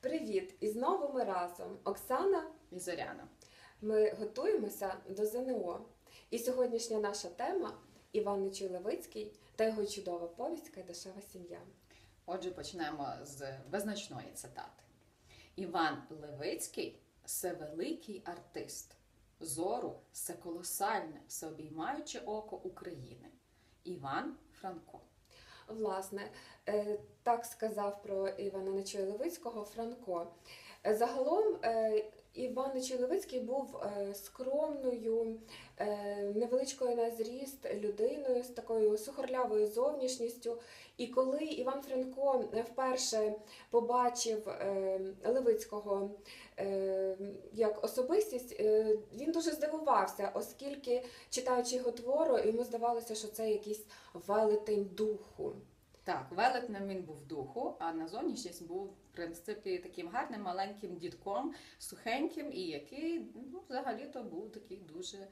Привіт! І знову ми разом. Оксана, і Зоряна. ми готуємося до ЗНО. І сьогоднішня наша тема Іван Нечуй Левицький та його чудова повість Кайдашева сім'я. Отже, почнемо з визначної цитати. Іван Левицький це великий артист. Зору це колосальне, всеобіймаюче око України. Іван Франко. Власне, е, так сказав про Івана Нечуя Левицького Франко. Е, Загалом е, Іван Нечуй був е, скромною, е, невеличкою на зріст людиною з такою сухорлявою зовнішністю. І коли Іван Франко вперше побачив е, Левицького як особистість, він дуже здивувався, оскільки читаючи його твору, йому здавалося, що це якийсь велетень духу. Так, велетнем він був духу, а на зовнішність був, в принципі, таким гарним маленьким дідком, сухеньким, і який ну, взагалі-то був такий дуже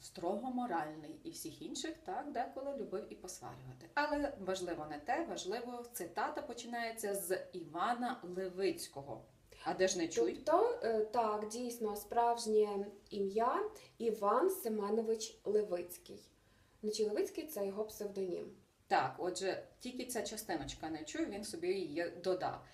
строго моральний. І всіх інших так деколи любив і посварювати. Але важливо не те, важливо, цитата починається з Івана Левицького. А де ж не чуй? Тобто, е, так, дійсно, справжнє ім'я Іван Семенович Левицький. Значить, Левицький це його псевдонім. Так, отже, тільки ця частиночка не чую, він собі її додав.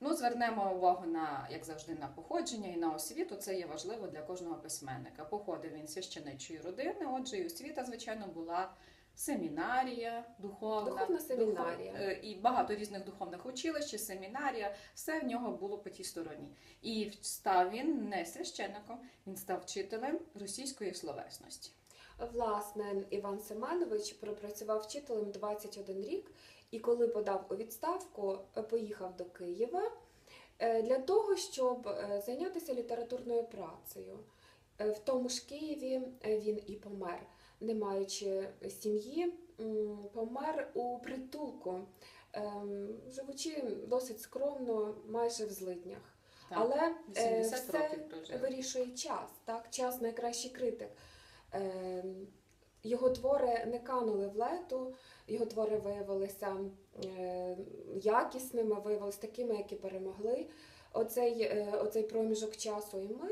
Ну, звернемо увагу на, як завжди, на походження і на освіту. Це є важливо для кожного письменника. Походив він священичої родини, отже, і освіта, звичайно, була семінарія, духовна, Духовна семінарія. е, і багато різних духовних училищ, і семінарія, все в нього було по тій стороні. І став він не священником, він став вчителем російської словесності. Власне, Іван Семенович пропрацював вчителем 21 рік і коли подав у відставку, е, поїхав до Києва е, для того, щоб е, зайнятися літературною працею. В тому ж Києві він і помер, не маючи сім'ї, помер у притулку, ем, живучи досить скромно, майже в злиднях. Так, Але 80 все років вирішує час. Так? Час найкращий критик. Е, його твори не канули в лету, його твори виявилися е, якісними, виявилися такими, які перемогли оцей, е, оцей проміжок часу. І ми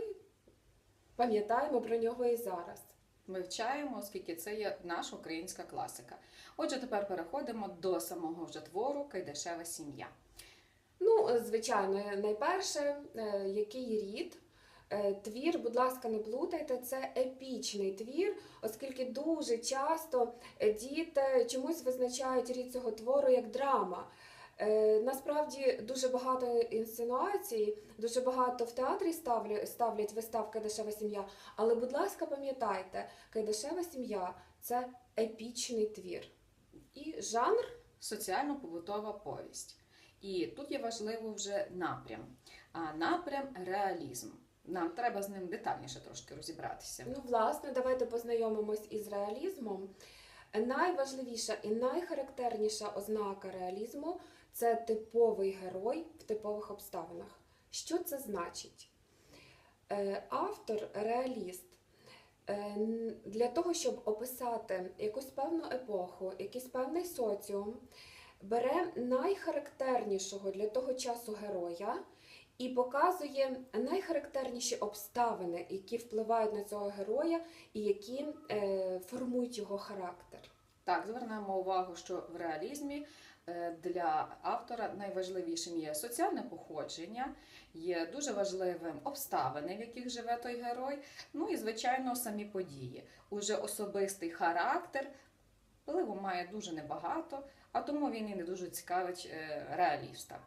пам'ятаємо про нього і зараз. Ми вчаємо, оскільки це є наша українська класика. Отже, тепер переходимо до самого вже твору Кайдашева сім'я. Ну, е, звичайно, найперше, який рід. Е, Твір, будь ласка, не плутайте, це епічний твір, оскільки дуже часто е, діти чомусь визначають рід цього твору як драма. Е, Насправді дуже багато інсценуацій, дуже багато в театрі ставлять вистав Кайдашева сім'я. Але, будь ласка, пам'ятайте, Кайдашева сім'я це епічний твір. І жанр Соціально-побутова повість. І тут є важливо вже напрям. А напрям реалізм. Нам треба з ним детальніше трошки розібратися. Ну, власне, давайте познайомимось із реалізмом. Найважливіша і найхарактерніша ознака реалізму це типовий герой в типових обставинах. Що це значить? Е, Автор, реаліст, е, для того, щоб описати якусь певну епоху, якийсь певний соціум, бере найхарактернішого для того часу героя і показує найхарактерніші обставини, які впливають на цього героя і які е, формують його характер. Так, звернемо увагу, що в реалізмі е, для автора найважливішим є соціальне походження, є дуже важливим обставини, в яких живе той герой. Ну і, звичайно, самі події. Уже особистий характер впливу має дуже небагато, а тому він і не дуже цікавить е, реаліста.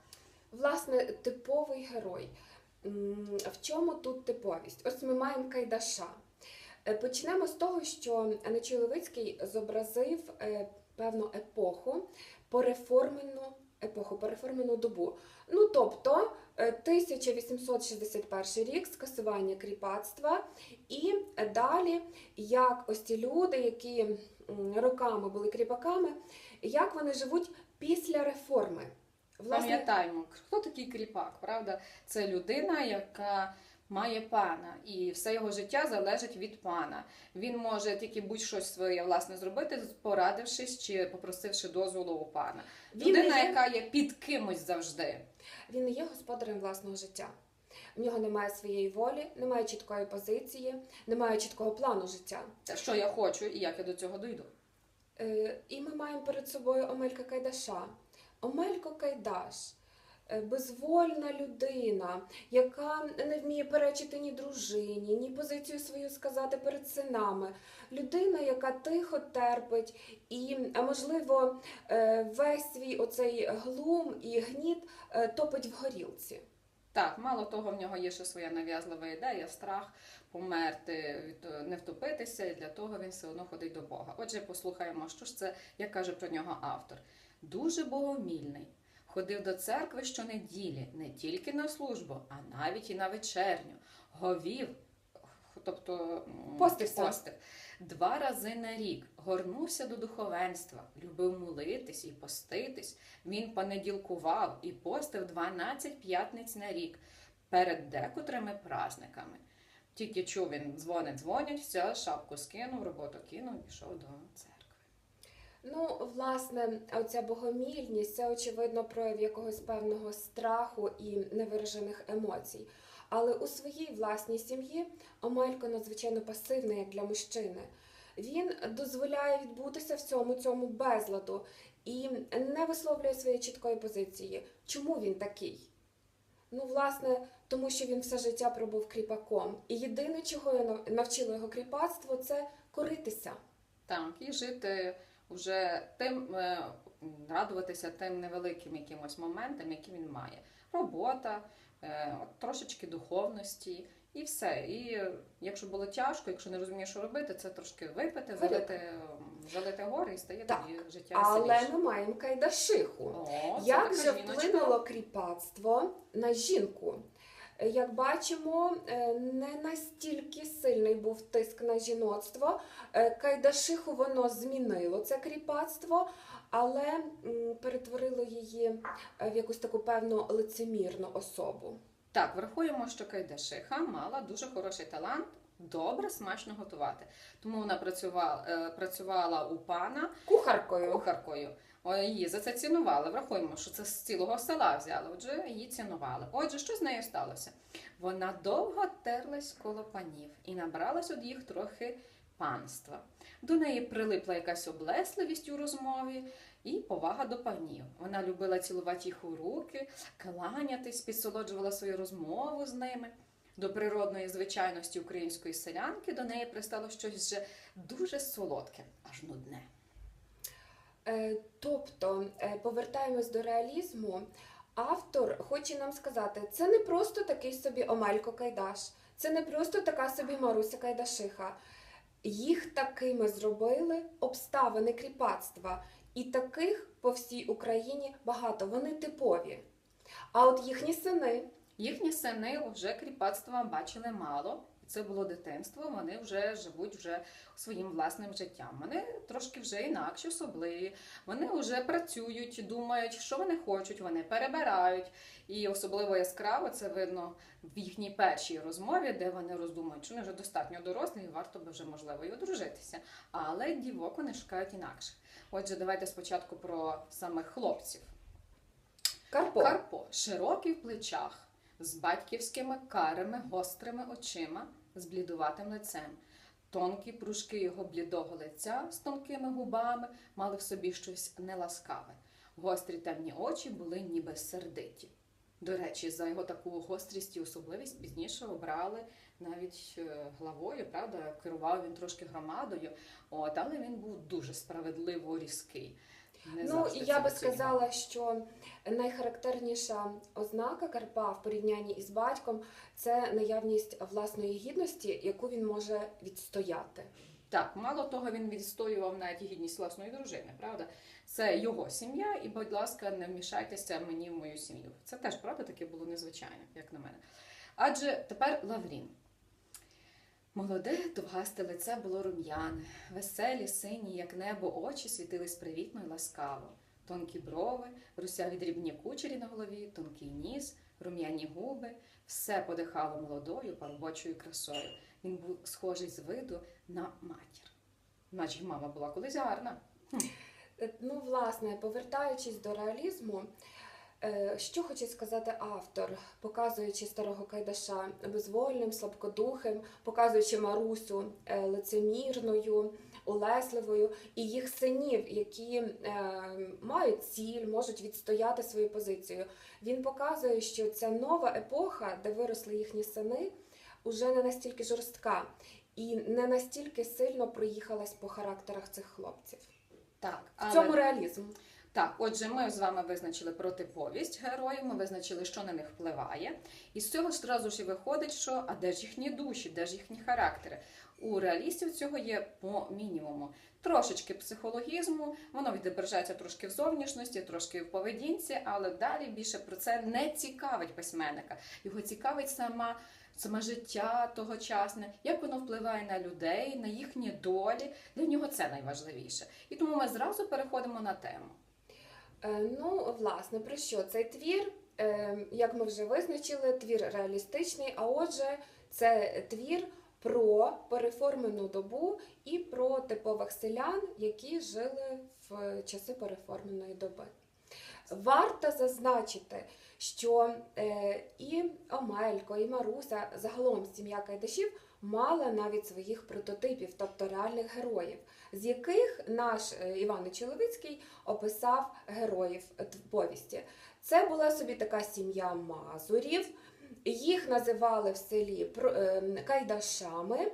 Власне, типовий герой. В чому тут типовість? Ось ми маємо Кайдаша. Е, Почнемо з того, що Аничій Левицький зобразив е, певну епоху, переформену епоху, переформену добу. Ну, тобто е, 1861 рік, скасування кріпацтва, і далі, як ось ці люди, які роками були кріпаками, як вони живуть після реформи. Пам'ятаємо, хто такий кріпак, правда? Це людина, яка має пана, і все його життя залежить від пана. Він може тільки будь-щось своє власне зробити, порадившись чи попросивши дозволу у пана. Він Людина, є- яка є під кимось завжди. Він не є господарем власного життя. В нього немає своєї волі, немає чіткої позиції, немає чіткого плану життя. Що я хочу і як я до цього дойду. Е, І ми маємо перед собою Омелька Кайдаша. Омелько Кайдаш е, безвольна людина, яка не вміє перечити ні дружині, ні позицію свою сказати перед синами. Людина, яка тихо терпить, і, можливо, е, весь свій оцей глум і гніт е, топить в горілці. Так, мало того, в нього є ще своя нав'язлива ідея, страх померти, не втопитися, і для того він все одно ходить до Бога. Отже, послухаємо, що ж це, як каже про нього автор. Дуже богомільний. Ходив до церкви щонеділі, не тільки на службу, а навіть і на вечерню. Говів, тобто м, Постився. постив, два рази на рік, горнувся до духовенства, любив молитись і поститись. Він понеділкував і постив 12 п'ятниць на рік перед декотрими праздниками. Тільки чув він дзвони дзвонять, все, шапку скинув, роботу кинув і пішов до церкви. Ну, власне, оця богомільність це очевидно прояв якогось певного страху і невиражених емоцій. Але у своїй власній сім'ї Омелько надзвичайно пасивний як для мужчини. Він дозволяє відбутися всьому цьому безладу і не висловлює своєї чіткої позиції. Чому він такий? Ну, власне, тому що він все життя пробув кріпаком. І єдине, чого я нав- навчило його кріпацтво, це коритися. Так, і жити вже тим, е, радуватися тим невеликим якимось моментам, які він має. Робота, е, трошечки духовності і все. І якщо було тяжко, якщо не розумієш, що робити, це трошки випити, залити, залити гори і стає Так, тоді життя Але ми маємо кайдашиху. О, Як же вплинуло кріпацтво на жінку? Як бачимо, е, не настільки сильний був тиск на жіноцтво. Е, Кайдашиху воно змінило це кріпацтво, але перетворило її е, в якусь таку певну лицемірну особу. Так, врахуємо, що Кайдашиха мала дуже хороший талант добре, смачно готувати. Тому вона працювала, працювала у пана Кухаркою. кухаркою. О, Її за це цінували. Врахуємо, що це з цілого села взяли. Отже, її цінували. Отже, що з нею сталося? Вона довго терлась коло панів і набралась від їх трохи панства. До неї прилипла якась облесливість у розмові і повага до панів. Вона любила цілувати їх у руки, кланятись, підсолоджувала свою розмову з ними. До природної звичайності української селянки до неї пристало щось вже дуже солодке, аж нудне. Е, Тобто, е, повертаємось до реалізму. Автор хоче нам сказати, це не просто такий собі Омелько Кайдаш, це не просто така собі Маруся Кайдашиха. Їх такими зробили обставини кріпацтва, і таких по всій Україні багато. Вони типові. А от їхні сини Їхні сини вже кріпацтва бачили мало. Це було дитинство. Вони вже живуть вже своїм власним життям. Вони трошки вже інакші, особливі. Вони вже працюють, думають, що вони хочуть. Вони перебирають. І особливо яскраво це видно в їхній першій розмові, де вони роздумують, що вони вже достатньо дорослі, і варто би вже можливо і одружитися. Але дівок вони шукають інакше. Отже, давайте спочатку про самих хлопців. Карпо. Карпо широкий в плечах, з батьківськими карими гострими очима, з блідуватим лицем. Тонкі пружки його блідого лиця з тонкими губами мали в собі щось неласкаве. Гострі темні очі були ніби сердиті. До речі, за його таку гострість і особливість пізніше обрали навіть е, главою, правда, керував він трошки громадою, от, але він був дуже справедливо різкий. Не Ну, і я би сказала, що найхарактерніша ознака Карпа в порівнянні із батьком це наявність власної гідності, яку він може відстояти. Так, мало того, він відстоював навіть гідність власної дружини, правда? Це його сім'я, і, будь ласка, не вмішайтеся мені в мою сім'ю. Це теж правда таке було незвичайно, як на мене. Адже тепер Лаврін. Молоде, довгасте лице було рум'яне, веселі, сині, як небо, очі світились привітно й ласкаво. Тонкі брови, русяві дрібні кучері на голові, тонкий ніс, рум'яні губи, все подихало молодою парубочою красою. Він був схожий з виду на матір. Наче мама була колись гарна. Е, Ну, власне, повертаючись до реалізму, Що хоче сказати автор, показуючи старого Кайдаша безвольним, слабкодухим, показуючи Марусю е, лицемірною, улесливою і їх синів, які е, мають ціль, можуть відстояти свою позицію. Він показує, що ця нова епоха, де виросли їхні сини, уже не настільки жорстка і не настільки сильно проїхалась по характерах цих хлопців. Так, В але... цьому реалізм. Так, отже, ми з вами визначили протиповість героїв, ми визначили, що на них впливає. І з цього одразу ж і виходить, що а де ж їхні душі, де ж їхні характери. У реалістів цього є по мінімуму. Трошечки психологізму, воно відображається трошки в зовнішності, трошки в поведінці, але далі більше про це не цікавить письменника. Його цікавить сама. Саме життя тогочасне, як воно впливає на людей, на їхні долі. Для нього це найважливіше. І тому ми зразу переходимо на тему. Е, Ну, власне, про що цей твір? Е, Як ми вже визначили, твір реалістичний, а отже, це твір про переформену добу і про типових селян, які жили в часи переформеної доби. Варто зазначити, що е, і Омелько, і Маруся, загалом сім'я Кайдашів мала навіть своїх прототипів, тобто реальних героїв, з яких наш е, Іван Чоловіцький описав героїв повісті. Це була собі така сім'я мазурів, їх називали в селі е, кайдашами.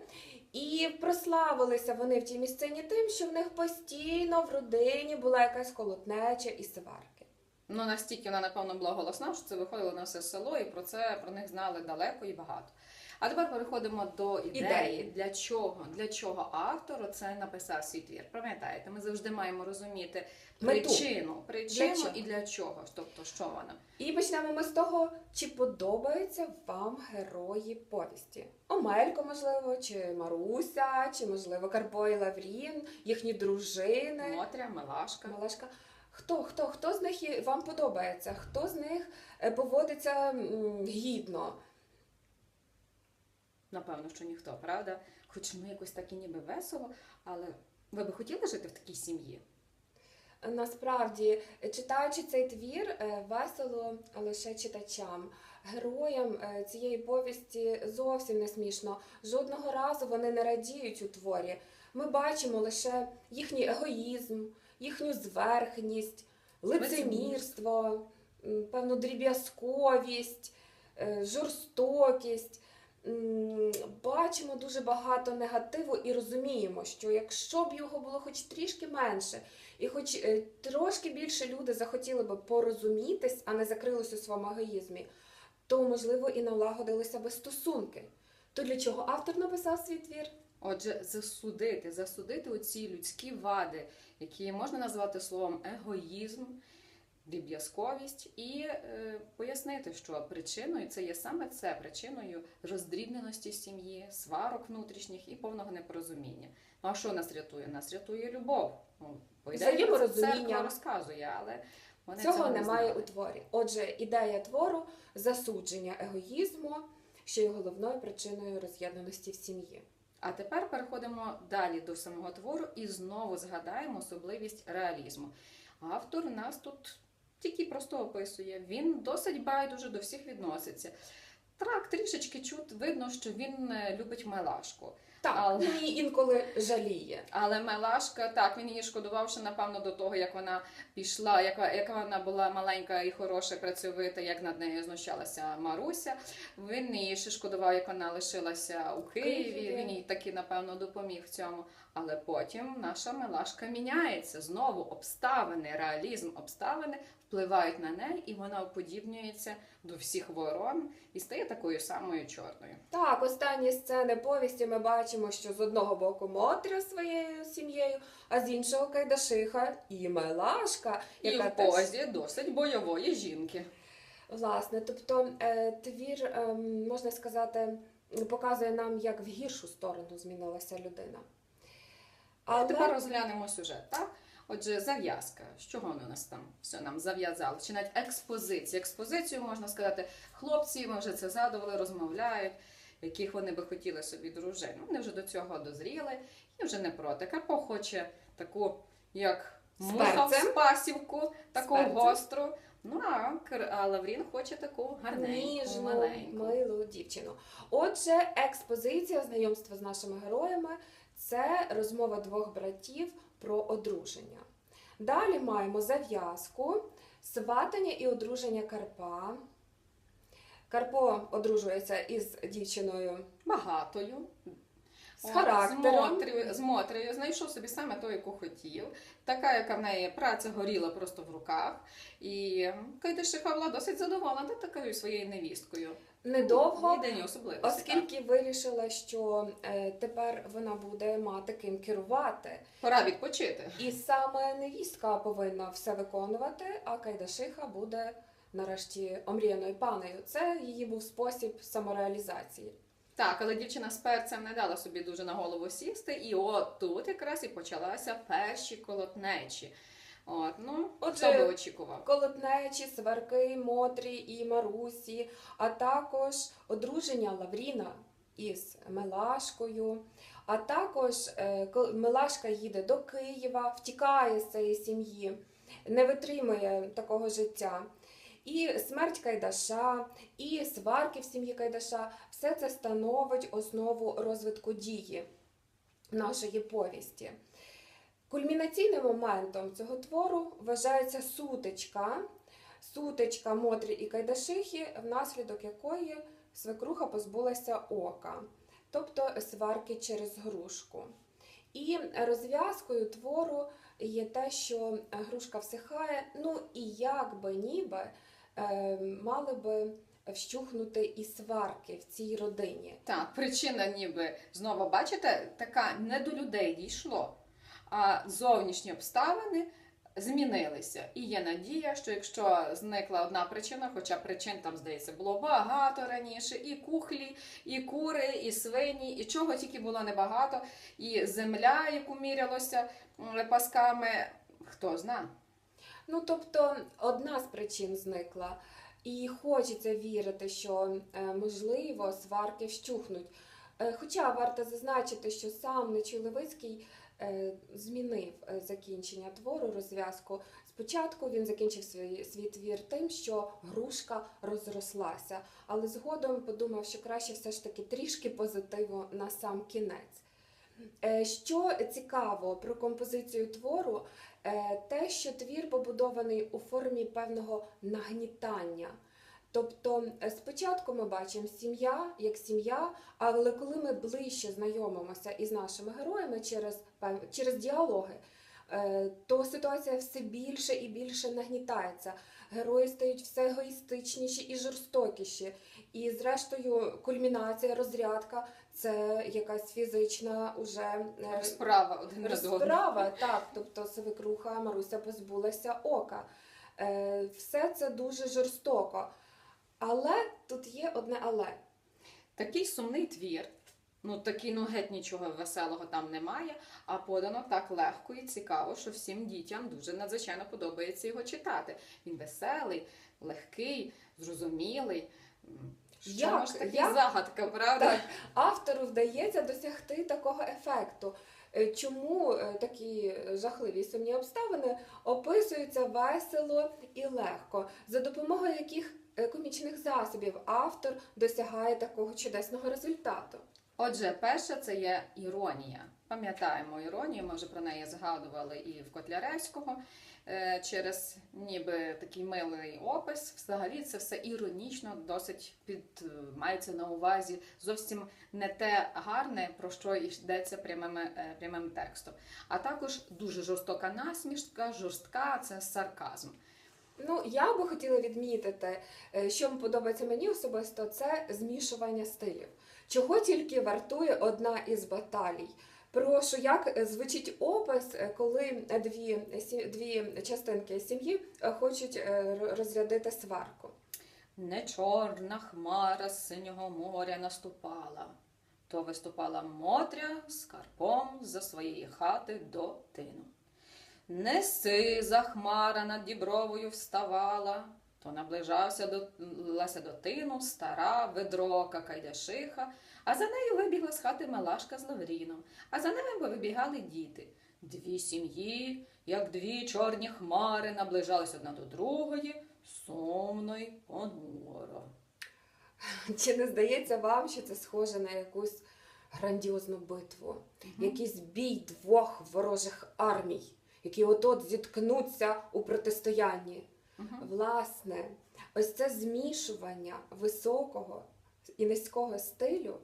І прославилися вони в тій місцині тим, що в них постійно в родині була якась колотнеча і сварки. Ну настільки вона напевно була голосна, що це виходило на все село, і про це про них знали далеко і багато. А тепер переходимо до ідеї. Ідеї. Для чого? Для чого автор це написав свій твір? Пам'ятаєте, ми завжди маємо розуміти причину, причину чого? і для чого. Тобто, що вона? І почнемо ми з того, чи подобаються вам герої повісті. Омелько, можливо, чи Маруся, чи, можливо, Карпо і Лаврін, їхні дружини. Мотря, Милашка. Малашка. Хто, хто, хто з них вам подобається? Хто з них е, поводиться гідно? Напевно, що ніхто, правда? Хоч ну якось так і ніби весело, але ви би хотіли жити в такій сім'ї? Насправді, читаючи цей твір, е, весело лише читачам. Героям е, цієї повісті зовсім не смішно. Жодного разу вони не радіють у творі. Ми бачимо лише їхній егоїзм, їхню зверхність, лицемірство, певну дріб'язковість, е, жорстокість. Бачимо дуже багато негативу і розуміємо, що якщо б його було хоч трішки менше, і хоч е, трошки більше люди захотіли би порозумітись, а не закрились у своєму егоїзмі, то можливо і налагодилися би стосунки. То для чого автор написав свій твір? Отже, засудити, засудити оці людські вади, які можна назвати словом егоїзм, дріб'язковість, і е, пояснити, що причиною це є саме це причиною роздрібненості сім'ї, сварок внутрішніх і повного непорозуміння. Ну а що нас рятує? Нас рятує любов. Ну, по ідеї, Взаєморозуміння. церква розказує, але вони Цього цього не немає знали. у творі. Отже, ідея твору засудження егоїзму, що є головною причиною роз'єднаності в сім'ї. А тепер переходимо далі до самого твору і знову згадаємо особливість реалізму. Автор нас тут тільки просто описує. Він досить байдуже до всіх відноситься. Так, трішечки чут видно, що він е, любить Мелашку. Так, Але- він її інколи жаліє. Але Мелашка, так, він її шкодував ще, напевно, до того, як вона пішла, яка, яка вона була маленька і хороша, працьовита, як над нею знущалася Маруся. Він її ще шкодував, як вона лишилася у Києві. Києві. Він їй таки, напевно, допоміг в цьому. Але потім наша Мелашка міняється. Знову обставини, реалізм обставини впливають на неї, і вона уподібнюється до всіх ворон і стає такою самою чорною. Так, останні сцени повісті ми бачимо, що з одного боку Мотря своєю сім'єю, а з іншого Кайдашиха і Мелашка, І яка в теж позі досить бойової жінки. Власне, тобто е, твір, ем, можна сказати, показує нам, як в гіршу сторону змінилася людина. Але тепер розглянемо сюжет, так? Отже, зав'язка. З чого вони у нас там все нам зав'язали? Чи навіть експозиція. Експозицію можна сказати, хлопці, ми вже це задували, розмовляють, яких вони би хотіли собі дружину. Вони вже до цього дозріли і вже не проти. Карпо хоче таку, як муха в спасівку, таку перцем. гостру. Ну а, а Лаврін хоче таку гарненьку, ніжну, маленьку. милу дівчину. Отже, експозиція знайомства з нашими героями це розмова двох братів про одруження. Далі маємо зав'язку, сватання і одруження Карпа. Карпо одружується із дівчиною Багатою. з характером. З Мотрею, знайшов собі саме ту, яку хотів. Така, яка в неї праця горіла просто в руках. І Кайдашиха була досить задоволена такою своєю невісткою. Недовго, оскільки вирішила, що е, тепер вона буде мати ким керувати. Пора відпочити. І саме невістка повинна все виконувати, а Кайдашиха буде нарешті омріяною панею. Це її був спосіб самореалізації. Так, але дівчина з перцем не дала собі дуже на голову сісти, і от тут якраз і почалася перші колотнечі. От, ну, Отже, хто би очікував. Колотнечі, сварки, Мотрі і Марусі, а також одруження Лавріна із Мелашкою. А також е, Мелашка їде до Києва, втікає з цієї сім'ї, не витримує такого життя. І смерть Кайдаша, і сварки в сім'ї Кайдаша все це становить основу розвитку дії нашої повісті. Кульмінаційним моментом цього твору вважається сутичка, сутичка Мотрі і Кайдашихи, внаслідок якої свекруха позбулася ока, тобто сварки через грушку. І розв'язкою твору є те, що грушка всихає, ну і як би ніби е, мали би вщухнути і сварки в цій родині. Так, причина ніби знову бачите, така не до людей дійшло, а зовнішні обставини змінилися. І є надія, що якщо зникла одна причина, хоча причин там, здається, було багато раніше, і кухлі, і кури, і свині, і чого тільки було небагато, і земля, яку мірялося пасками, хто зна. Ну, тобто, одна з причин зникла, і хочеться вірити, що е, можливо сварки вщухнуть. Е, Хоча варто зазначити, що сам Нечуй Левицький е, змінив е, закінчення твору, розв'язку. Спочатку він закінчив свій, свій твір тим, що грушка розрослася, але згодом подумав, що краще все ж таки трішки позитиву на сам кінець. Е, Що цікаво про композицію твору, е, те, що твір побудований у формі певного нагнітання. Тобто е, спочатку ми бачимо сім'я як сім'я, але коли ми ближче знайомимося із нашими героями через, через діалоги, е, то ситуація все більше і більше нагнітається. Герої стають все егоїстичніші і жорстокіші. І зрештою, кульмінація, розрядка це якась фізична уже е, Справа один. Розправа, так, тобто свекруха Маруся позбулася ока. Все це дуже жорстоко. Але тут є одне але. Такий сумний твір. Ну, такий, ну геть нічого веселого там немає, а подано так легко і цікаво, що всім дітям дуже надзвичайно подобається його читати. Він веселий, легкий, зрозумілий. Що Як? ж Як? загадка, правда? Так. Автору вдається досягти такого ефекту. Е, Чому е, такі жахливі сумні обставини описуються весело і легко, за допомогою яких комічних засобів автор досягає такого чудесного результату? Отже, перше це є іронія. Пам'ятаємо іронію, ми вже про неї згадували і в Котляревського. Е, Через ніби такий милий опис, взагалі це все іронічно, досить під е, мається на увазі зовсім не те гарне, про що йдеться прямим, е, прямим текстом. А також дуже жорстока насмішка, жорстка це сарказм. Ну, я би хотіла відмітити, е, що подобається мені особисто, це змішування стилів. Чого тільки вартує одна із баталій. Прошу, як е, звучить опис, е, коли дві, дві частинки сім'ї хочуть розрядити сварку. Не чорна хмара з синього моря наступала, то виступала Мотря з карпом за своєї хати до тину. Не сиза хмара над дібровою вставала, то наближався до лася до тину стара ведрока Кайдашиха, а за нею вибігла з хати Мелашка з Лавріном, а за ними повибігали діти. Дві сім'ї, як дві чорні хмари, наближались одна до другої, сумно й понуро. Чи не здається вам, що це схоже на якусь грандіозну битву? Якийсь бій двох ворожих армій, які от-от зіткнуться у протистоянні? Мгм. Власне, ось це змішування високого і низького стилю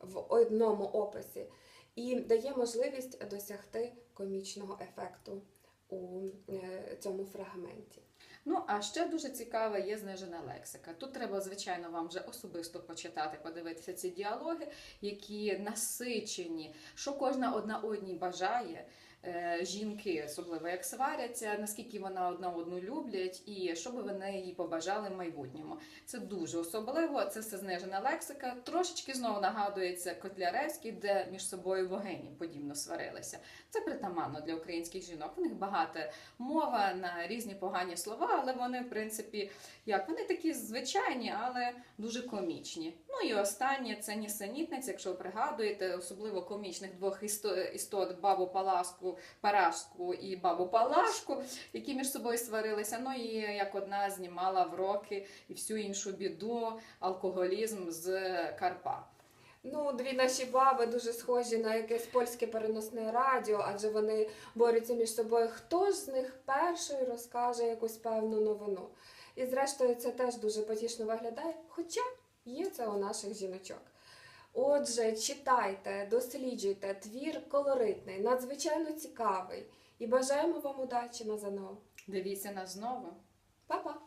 в одному описі і дає можливість досягти комічного ефекту у е, цьому фрагменті. Ну, а ще дуже цікава є знижена лексика. Тут треба, звичайно, вам вже особисто почитати, подивитися ці діалоги, які насичені, що кожна одна одній бажає. Е, Жінки, особливо як сваряться, наскільки вона одна одну люблять, і що би вони їй побажали в майбутньому. Це дуже особливо. Це все знижена лексика. Трошечки знову нагадується Котляревський, де між собою богині подібно сварилися. Це притаманно для українських жінок. У них багата мова на різні погані слова, але вони, в принципі, як вони такі звичайні, але дуже комічні. Ну і останнє це нісенітниця, якщо ви пригадуєте, особливо комічних двох істот бабу Паласку, Парашку і бабу Палашку, які між собою сварилися. Ну і як одна знімала вроки і всю іншу біду, алкоголізм з Карпат. Ну, дві наші баби дуже схожі на якесь польське переносне радіо, адже вони борються між собою. Хто з них перший розкаже якусь певну новину? І зрештою це теж дуже потішно виглядає, хоча є це у наших жіночок. Отже, читайте, досліджуйте, твір колоритний, надзвичайно цікавий. І бажаємо вам удачі на ЗНО. Дивіться нас знову. Па-па!